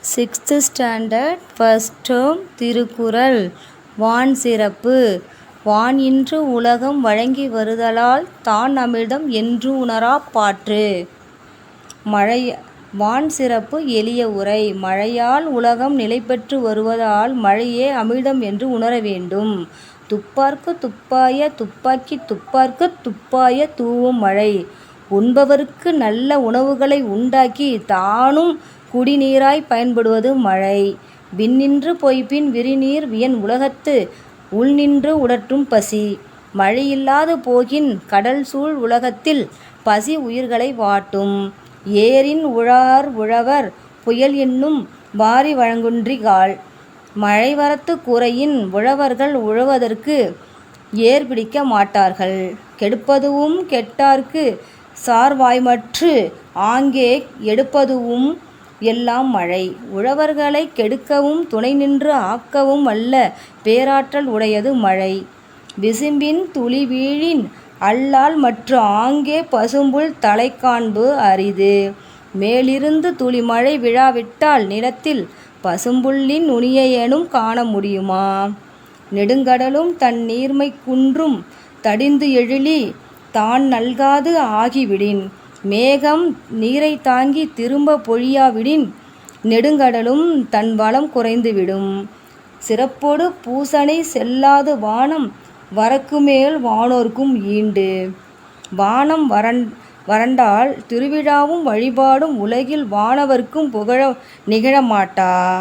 Sixth standard first term Thirukkural வான் சிறப்பு வான் இன்று உலகம் வழங்கி வருதலால் தான் நம்மிடம் என்று உணரா பாற்று. மழை வான் சிறப்பு எளிய உரை மழையால் உலகம் நிலைபெற்று வருவதால் மழையே அமிழ்தம் என்று உணர வேண்டும். துப்பார்க்கு துப்பாய துப்பாக்கி துப்பார்க்குத் துப்பாய தூவும் மழை. உண்பவருக்கு நல்ல உணவுகளை உண்டாக்கி தானும் குடிநீராய் பயன்படுவது மழை. விண்ணின்று பொய்ப்பின் விரிநீர் வியன் உலகத்து உள்நின்று உடற்றும் பசி. மழையில்லாது போகின் கடல் சூழ் உலகத்தில் பசி உயிர்களை வாட்டும். ஏரின் உழார் உழவர் புயல் என்னும் வாரி வழங்குன்றி கால். மழை வரத்துக் குறையின் உழவர்கள் உழுவதற்கு ஏர் பிடிக்க மாட்டார்கள். கெடுப்பதுவும் கெட்டார்க்கு சார்வாய்மற்று ஆங்கே எடுப்பதுவும் எல்லாம் மழை. உழவர்களை கெடுக்கவும் துணை நின்று ஆக்கவும் அல்ல பேராற்றல் உடையது மழை. விசும்பின் துளி வீழின் அல்லால் மற்றும் ஆங்கே பசும்புல் தலைக்காண்பு அரிது. மேலிருந்து துளிமழை விழாவிட்டால் நிலத்தில் பசும்புல்லின் நுனியையேனும் காண முடியுமா? நெடுங்கடலும் தன் நீர்மை குன்றும் தடிந்து எழிலி தான் நல்காது ஆகிவிடின் மேகம் நீரைத் தாங்கி திரும்ப பொழியாவிடின் நெடுங்கடலும் தன் வளம் குறைந்துவிடும் சிறப்போடு பூசனை செல்லாது வானம் வரக்கு மேல் வானோர்க்கும் ஈண்டு. வானம் வறண்டால் திருவிழாவும் வழிபாடும் உலகில் வானவர்க்கும் புகழ நிகழமாட்டா.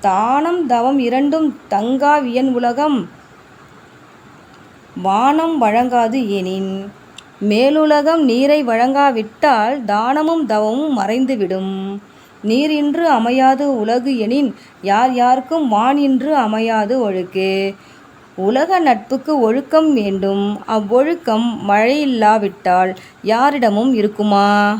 தானம் தவம் இரண்டும் தங்கா வியன் உலகம் வானம் வழங்காது எனின். மேலுலகம் நீரை வழங்காவிட்டால் தானமும் தவமும் மறைந்துவிடும் நீர் இன்று அமையாது உலகு எனின் யார் யாருக்கும் வான் இன்று அமையாது ஒழுக்கு. உலக நட்புக்கு ஒழுக்கம் வேண்டும் அவ்வொழுக்கம் மழையில்லாவிட்டால் யாரிடமும் இருக்குமா?